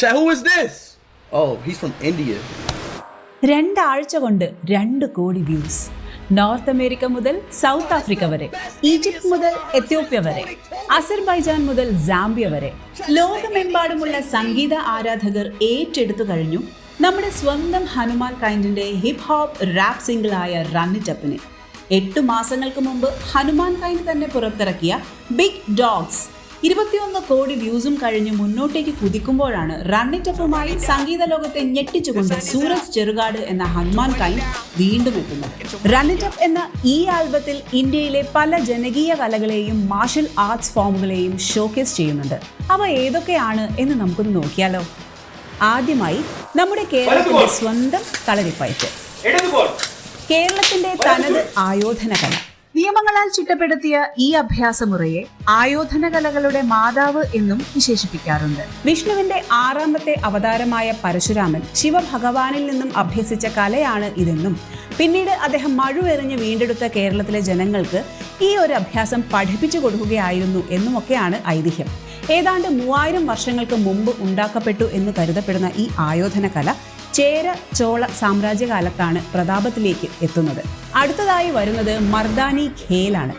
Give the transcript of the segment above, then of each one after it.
Oh. രണ്ടാഴ്ച കൊണ്ട് രണ്ട് കോടി വ്യൂസ് നോർത്ത് അമേരിക്ക മുതൽ സൗത്ത് ആഫ്രിക്ക വരെ ഈജിപ്ത് മുതൽ എത്യോപ്യ വരെ അസർബൈജാൻ മുതൽ സാംബിയ വരെ ലോകമെമ്പാടുമുള്ള സംഗീത ആരാധകർ ഏറ്റെടുത്തു കഴിഞ്ഞു നമ്മുടെ സ്വന്തം ഹനുമാൻ കൈൻഡിന്റെ ഹിപ് ഹോപ്പ് റാപ്പ് സിംഗിളായ റണ്ണിറ്റപ്പിനെ എട്ട് മാസങ്ങൾക്ക് മുമ്പ് ഹനുമാൻ കൈൻഡ് തന്നെ പുറത്തിറക്കിയ ബിഗ് ഡോഗ്സ് ഇരുപത്തിയൊന്ന് കോടി വ്യൂസും കഴിഞ്ഞ് മുന്നോട്ടേക്ക് കുതിക്കുമ്പോഴാണ് റണ്ണിറ്റപ്പുമായി സംഗീത ലോകത്തെ ഞെട്ടിച്ചുകൊണ്ട് സൂരജ് ചെറുകാട് എന്ന ഹനുമാൻ കൈ വീണ്ടും എത്തുന്നത്. റണ്ണിറ്റപ്പ് എന്ന ഈ ആൽബത്തിൽ ഇന്ത്യയിലെ പല ജനകീയ കലകളെയും മാർഷൽ ആർട്സ് ഫോമുകളെയും ഷോക്കേസ് ചെയ്യുന്നുണ്ട്. അവ ഏതൊക്കെയാണ് എന്ന് നമുക്കൊന്ന് നോക്കിയാലോ? ആദ്യമായി നമ്മുടെ കേരളത്തിന്റെ സ്വന്തം കളരിപ്പയറ്റ്. കേരളത്തിന്റെ തനത് ആയോധന കല. നിയമങ്ങളാൽ ചിട്ടപ്പെടുത്തിയ ഈ അഭ്യാസമുറയെ ആയോധന കലകളുടെ മാതാവ് എന്നും വിശേഷിപ്പിക്കാറുണ്ട്. വിഷ്ണുവിന്റെ ആറാമത്തെ അവതാരമായ പരശുരാമൻ ശിവഭഗവാനിൽ നിന്നും അഭ്യസിച്ച കലയാണ് ഇതെന്നും പിന്നീട് അദ്ദേഹം മഴുവെറിഞ്ഞ് വീണ്ടെടുത്ത കേരളത്തിലെ ജനങ്ങൾക്ക് ഈ ഒരു അഭ്യാസം പഠിപ്പിച്ചു കൊടുക്കുകയായിരുന്നു എന്നുമൊക്കെയാണ് ഐതിഹ്യം. ഏതാണ്ട് മൂവായിരം വർഷങ്ങൾക്ക് മുമ്പ് ഉണ്ടാക്കപ്പെട്ടു എന്ന് കരുതപ്പെടുന്ന ഈ ആയോധന കല ചേര ചോള സാമ്രാജ്യകാലത്താണ് പ്രതാപത്തിലേക്ക് എത്തുന്നത്. അടുത്തതായി വരുന്നത് മർദാനി ഖേലാണ്.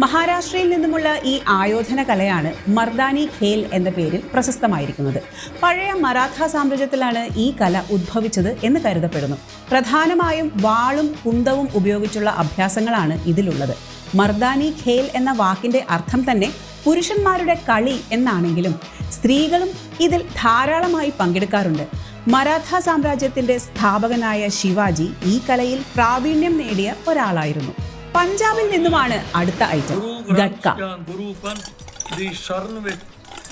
മഹാരാഷ്ട്രയിൽ നിന്നുമുള്ള ഈ ആയോധന കലയാണ് മർദാനി ഖേൽ എന്ന പേരിൽ പ്രശസ്തമായിരിക്കുന്നത്. പഴയ മറാഠ സാമ്രാജ്യത്തിലാണ് ഈ കല ഉദ്ഭവിച്ചത് എന്ന് കരുതപ്പെടുന്നു. പ്രധാനമായും വാളും കുന്തവും ഉപയോഗിച്ചുള്ള അഭ്യാസങ്ങളാണ് ഇതിലുള്ളത്. മർദാനി ഖേൽ എന്ന വാക്കിന്റെ അർത്ഥം തന്നെ പുരുഷന്മാരുടെ കളി എന്നാണെങ്കിലും സ്ത്രീകളും ഇതിൽ ധാരാളമായി പങ്കെടുക്കാറുണ്ട്. മറാഠ സാമ്രാജ്യത്തിന്റെ സ്ഥാപകനായ ശിവാജി ഈ കലയിൽ പ്രാവീണ്യം നേടിയ ഒരാളായിരുന്നു. പഞ്ചാബിൽ നിന്നുമാണ് അടുത്ത ഐറ്റം ഗട്ക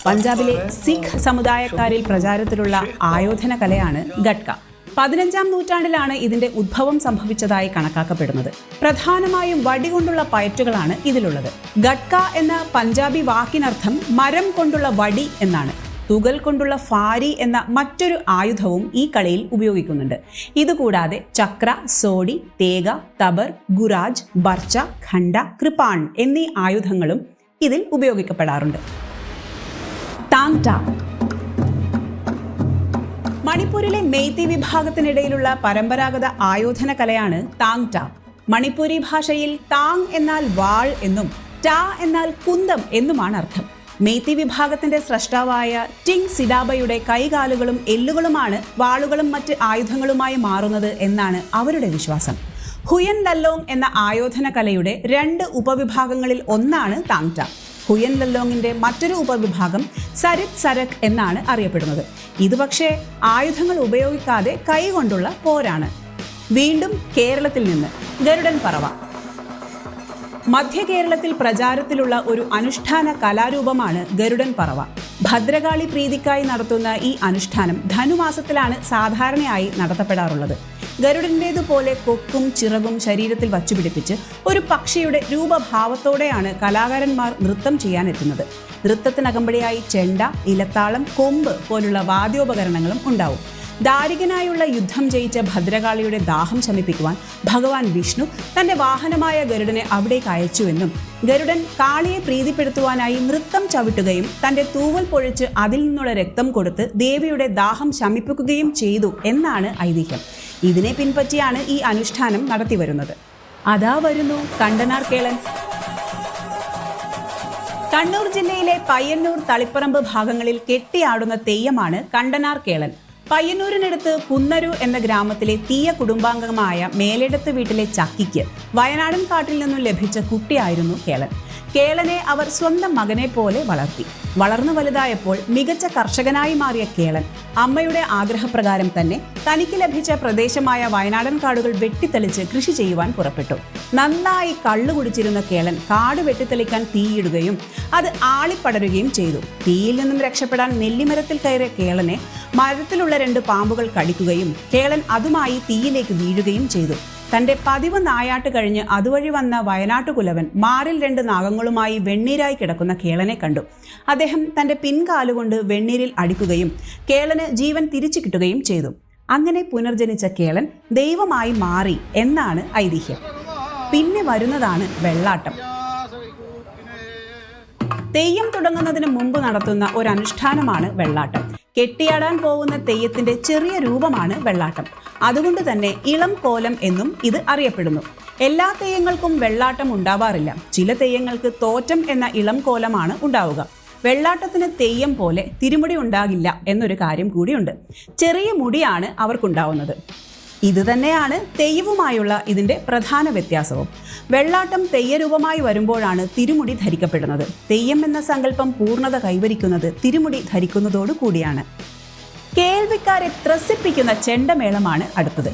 പഞ്ചാബിലെ സിഖ് സമുദായക്കാരിൽ പ്രചാരത്തിലുള്ള ആയോധന കലയാണ് ഗട്ക പതിനഞ്ചാം നൂറ്റാണ്ടിലാണ് ഇതിന്റെ ഉദ്ഭവം സംഭവിച്ചതായി കണക്കാക്കപ്പെടുന്നത്. പ്രധാനമായും വടി കൊണ്ടുള്ള പയറ്റുകളാണ് ഇതിലുള്ളത്. ഗട്ക എന്ന പഞ്ചാബി വാക്കിനർത്ഥം മരം കൊണ്ടുള്ള വടി എന്നാണ്. തുകൽ കൊണ്ടുള്ള ഫാരി എന്ന മറ്റൊരു ആയുധവും ഈ കളിയിൽ ഉപയോഗിക്കുന്നുണ്ട്. ഇതുകൂടാതെ ചക്ര സോഡി തേഗ തബർ ഗുരാജ് ബർച്ച ഖണ്ഡ കൃപാൺ എന്നീ ആയുധങ്ങളും ഇതിൽ ഉപയോഗിക്കപ്പെടാറുണ്ട്. താങ് ടാ മണിപ്പൂരിലെ മെയ്തി വിഭാഗത്തിനിടയിലുള്ള പരമ്പരാഗത ആയോധന കലയാണ് താങ് ടാ. മണിപ്പൂരി ഭാഷയിൽ താങ് എന്നാൽ വാൾ എന്നും ടാ എന്നാൽ കുന്തം എന്നുമാണ് അർത്ഥം. മെയ്തി വിഭാഗത്തിന്റെ സ്രഷ്ടാവായ ടിങ് സിഡാബയുടെ കൈകാലുകളും എല്ലുകളുമാണ് വാളുകളും മറ്റ് ആയുധങ്ങളുമായി മാറുന്നത് എന്നാണ് അവരുടെ വിശ്വാസം. ഹുയൻ ലല്ലോങ് എന്ന ആയോധന കലയുടെ രണ്ട് ഉപവിഭാഗങ്ങളിൽ ഒന്നാണ് താങ് ടാ. ഹുയൻ ലല്ലോങ്ങിന്റെ മറ്റൊരു ഉപവിഭാഗം സരിത് സരക് എന്നാണ് അറിയപ്പെടുന്നത്. ഇത് പക്ഷേ ആയുധങ്ങൾ ഉപയോഗിക്കാതെ കൈകൊണ്ടുള്ള പോരാണ്. വീണ്ടും കേരളത്തിൽ നിന്ന് ഗരുഡൻ പറവ. മധ്യ കേരളത്തിൽ പ്രചാരത്തിലുള്ള ഒരു അനുഷ്ഠാന കലാരൂപമാണ് ഗരുഡൻ പറവ. ഭദ്രകാളി പ്രീതിക്കായി നടത്തുന്ന ഈ അനുഷ്ഠാനം ധനുമാസത്തിലാണ് സാധാരണയായി നടത്തപ്പെടാറുള്ളത്. ഗരുഡന്റേതുപോലെ കൊക്കും ചിറകും ശരീരത്തിൽ വച്ചുപിടിപ്പിച്ച് ഒരു പക്ഷിയുടെ രൂപഭാവത്തോടെയാണ് കലാകാരന്മാർ നൃത്തം ചെയ്യാനെത്തുന്നത്. നൃത്തത്തിനകമ്പടിയായി ചെണ്ട ഇലത്താളം കൊമ്പ് പോലുള്ള വാദ്യോപകരണങ്ങളും ഉണ്ടാവും. ദാരികനായുള്ള യുദ്ധം ജയിച്ച ഭദ്രകാളിയുടെ ദാഹം ശമിപ്പിക്കുവാൻ ഭഗവാൻ വിഷ്ണു തന്റെ വാഹനമായ ഗരുഡനെ അവിടേക്ക് അയച്ചുവെന്നും ഗരുഡൻ കാളിയെ പ്രീതിപ്പെടുത്തുവാനായി നൃത്തം ചവിട്ടുകയും തന്റെ തൂവൽ പൊഴിച്ച് അതിൽ നിന്നുള്ള രക്തം കൊടുത്ത് ദേവിയുടെ ദാഹം ശമിപ്പിക്കുകയും ചെയ്തു എന്നാണ് ഐതിഹ്യം. ഇതിനെ പിൻപറ്റിയാണ് ഈ അനുഷ്ഠാനം നടത്തിവരുന്നത്. അതാ വരുന്നു കണ്ടനാർ കേളൻ. കണ്ണൂർ ജില്ലയിലെ പയ്യന്നൂർ തളിപ്പറമ്പ് ഭാഗങ്ങളിൽ കെട്ടിയാടുന്ന തെയ്യമാണ് കണ്ടനാർ കേളൻ. പയ്യന്നൂരിനടുത്ത് പുന്നരു എന്ന ഗ്രാമത്തിലെ തീയ കുടുംബാംഗമായ മേലെടുത്ത് വീട്ടിലെ ചക്കിക്ക് വയനാടൻ കാട്ടിൽ നിന്നും ലഭിച്ച കുട്ടിയായിരുന്നു കേളൻ. കേളനെ അവർ സ്വന്തം മകനെ പോലെ വളർത്തി. വളർന്നു വലുതായപ്പോൾ മികച്ച കർഷകനായി മാറിയ കേളൻ അമ്മയുടെ ആഗ്രഹപ്രകാരം തന്നെ തനിക്ക് ലഭിച്ച പ്രദേശമായ വയനാടൻ കാടുകൾ വെട്ടിത്തെളിച്ച് കൃഷി ചെയ്യുവാൻ പുറപ്പെട്ടു. നന്നായി കള്ളു കുടിച്ചിരുന്ന കേളൻ കാട് വെട്ടിത്തെളിക്കാൻ തീയിടുകയും അത് ആളിപ്പടരുകയും ചെയ്തു. തീയിൽ നിന്നും രക്ഷപ്പെടാൻ നെല്ലിമരത്തിൽ കയറിയ കേളനെ മരത്തിലുള്ള രണ്ട് പാമ്പുകൾ കടിക്കുകയും കേളൻ അതുമായി തീയിലേക്ക് വീഴുകയും ചെയ്തു. തന്റെ പതിവ് നായാട്ട് കഴിഞ്ഞ് അതുവഴി വന്ന വയനാട്ടുകുലവൻ മാറിൽ രണ്ട് നാഗങ്ങളുമായി വെണ്ണീരായി കിടക്കുന്ന കേളനെ കണ്ടു. അദ്ദേഹം തന്റെ പിൻകാലുകൊണ്ട് വെണ്ണീരിൽ അടിക്കുകയും കേളന് ജീവൻ തിരിച്ചു കിട്ടുകയും ചെയ്തു. അങ്ങനെ പുനർജനിച്ച കേളൻ ദൈവമായി മാറി എന്നാണ് ഐതിഹ്യം. പിന്നെ വരുന്നതാണ് വെള്ളാട്ടം. തെയ്യം തുടങ്ങുന്നതിന് മുമ്പ് നടത്തുന്ന ഒരു അനുഷ്ഠാനമാണ് വെള്ളാട്ടം. കെട്ടിയാടാൻ പോകുന്ന തെയ്യത്തിന്റെ ചെറിയ രൂപമാണ് വെള്ളാട്ടം. അതുകൊണ്ട് തന്നെ ഇളം കോലം എന്നും ഇത് അറിയപ്പെടുന്നു. എല്ലാ തെയ്യങ്ങൾക്കും വെള്ളാട്ടം ഉണ്ടാവാറില്ല. ചില തെയ്യങ്ങൾക്ക് തോറ്റം എന്ന ഇളം കോലമാണ് ഉണ്ടാവുക. വെള്ളാട്ടത്തിന് തെയ്യം പോലെ തിരുമുടി ഉണ്ടാകില്ല എന്നൊരു കാര്യം കൂടിയുണ്ട്. ചെറിയ മുടിയാണ് അവർക്കുണ്ടാവുന്നത്. ഇത് തന്നെയാണ് തെയ്യവുമായുള്ള ഇതിന്റെ പ്രധാന വ്യത്യാസവും. വെള്ളാട്ടം തെയ്യരൂപമായി വരുമ്പോഴാണ് തിരുമുടി ധരിക്കപ്പെടുന്നത്. തെയ്യം എന്ന സങ്കല്പം പൂർണത കൈവരിക്കുന്നത് തിരുമുടി ധരിക്കുന്നതോടു കൂടിയാണ് കേൾവിക്കാരെ ത്രസിപ്പിക്കുന്ന ചെണ്ടമേളമാണ് അടുത്തത്.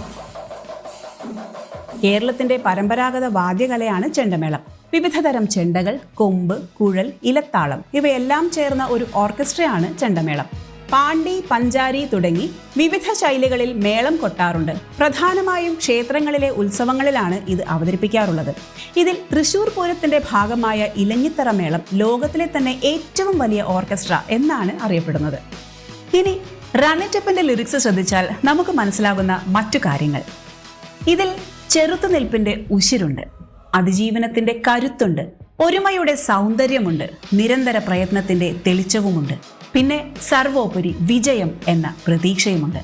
കേരളത്തിന്റെ പരമ്പരാഗത വാദ്യകലയാണ് ചെണ്ടമേളം. വിവിധ തരം ചെണ്ടകൾ കൊമ്പ് കുഴൽ ഇലത്താളം ഇവയെല്ലാം ചേർന്ന ഒരു ഓർക്കസ്ട്രയാണ് ചെണ്ടമേളം. പാണ്ടി പഞ്ചാരി തുടങ്ങി വിവിധ ശൈലികളിൽ മേളം കൊട്ടാറുണ്ട്. പ്രധാനമായും ക്ഷേത്രങ്ങളിലെ ഉത്സവങ്ങളിലാണ് ഇത് അവതരിപ്പിക്കാറുള്ളത്. ഇതിൽ തൃശൂർ പൂരത്തിന്റെ ഭാഗമായ ഇലഞ്ഞിത്തറ മേളം ലോകത്തിലെ തന്നെ ഏറ്റവും വലിയ ഓർക്കസ്ട്ര എന്നാണ് അറിയപ്പെടുന്നത്. ഇനി റണ്ണിറ്റപ്പിന്റെ ലിറിക്സ് ശ്രദ്ധിച്ചാൽ നമുക്ക് മനസ്സിലാകുന്ന മറ്റു കാര്യങ്ങൾ. ഇതിൽ ചെറുത്തുനിൽപ്പിന്റെ ഉശിരുണ്ട് അതിജീവനത്തിന്റെ കരുത്തുണ്ട് ഒരുമയുടെ സൗന്ദര്യമുണ്ട് നിരന്തര പ്രയത്നത്തിന്റെ തെളിച്ചവുമുണ്ട് പിന്നെ സർവോപരി വിജയം എന്ന പ്രതീക്ഷയുമുണ്ട്.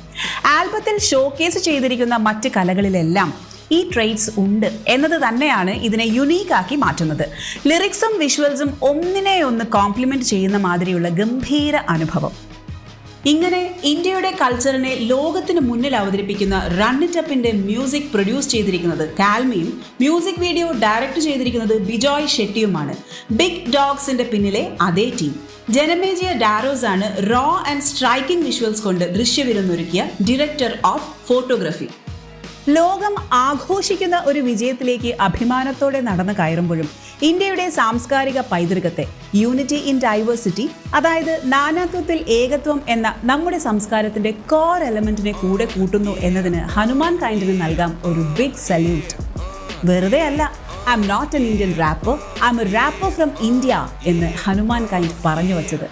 ആൽബത്തിൽ ഷോക്കേസ് ചെയ്തിരിക്കുന്ന മറ്റ് കലകളിലെല്ലാം ഈ ട്രേഡ്സ് ഉണ്ട് എന്നത് തന്നെയാണ് ഇതിനെ യുണീക്കാക്കി മാറ്റുന്നത്. ലിറിക്സും വിഷ്വൽസും ഒന്നിനെ ഒന്ന് കോംപ്ലിമെന്റ് ചെയ്യുന്ന മാതിരിയുള്ള ഗംഭീര അനുഭവം. ഇങ്ങനെ ഇന്ത്യയുടെ കൾച്ചറിനെ ലോകത്തിന് മുന്നിൽ അവതരിപ്പിക്കുന്ന റണ്ണിറ്റപ്പിന്റെ മ്യൂസിക് പ്രൊഡ്യൂസ് ചെയ്തിരിക്കുന്നത് കാൽമിയും മ്യൂസിക് വീഡിയോ ഡയറക്റ്റ് ചെയ്തിരിക്കുന്നത് ബിജോയ് ഷെട്ടിയുമാണ്. ബിഗ് ഡോഗ്സിന്റെ പിന്നിലെ അതേ ടീം. ജനമേജിയ ഡാരോസ് ആണ് റോ ആൻഡ് സ്ട്രൈക്കിംഗ് വിഷ്വൽസ് കൊണ്ട് ദൃശ്യവിരുന്നൊരുക്കിയ ഡയറക്ടർ ഓഫ് ഫോട്ടോഗ്രഫി. ലോകം ആഘോഷിക്കുന്ന ഒരു വിജയത്തിലേക്ക് അഭിമാനത്തോടെ നടന്നു കയറുമ്പോഴും ഇന്ത്യയുടെ സാംസ്കാരിക പൈതൃകത്തെ യൂണിറ്റി ഇൻ ഡൈവേഴ്സിറ്റി അതായത് നാനാത്വത്തിൽ ഏകത്വം എന്ന നമ്മുടെ സംസ്കാരത്തിന്റെ കോർ എലമെന്റിനെ കൂടെ കൂട്ടുന്നു എന്നതിന് ഹനുമാൻ കൈൻഡിന് നൽകാം ഒരു ബിഗ് സല്യൂട്ട് വെറുതെ അല്ല I'm not an Indian rapper I'm a rapper from India എന്ന് ഹനുമാൻ കൈൻഡ് പറഞ്ഞു വച്ചത്.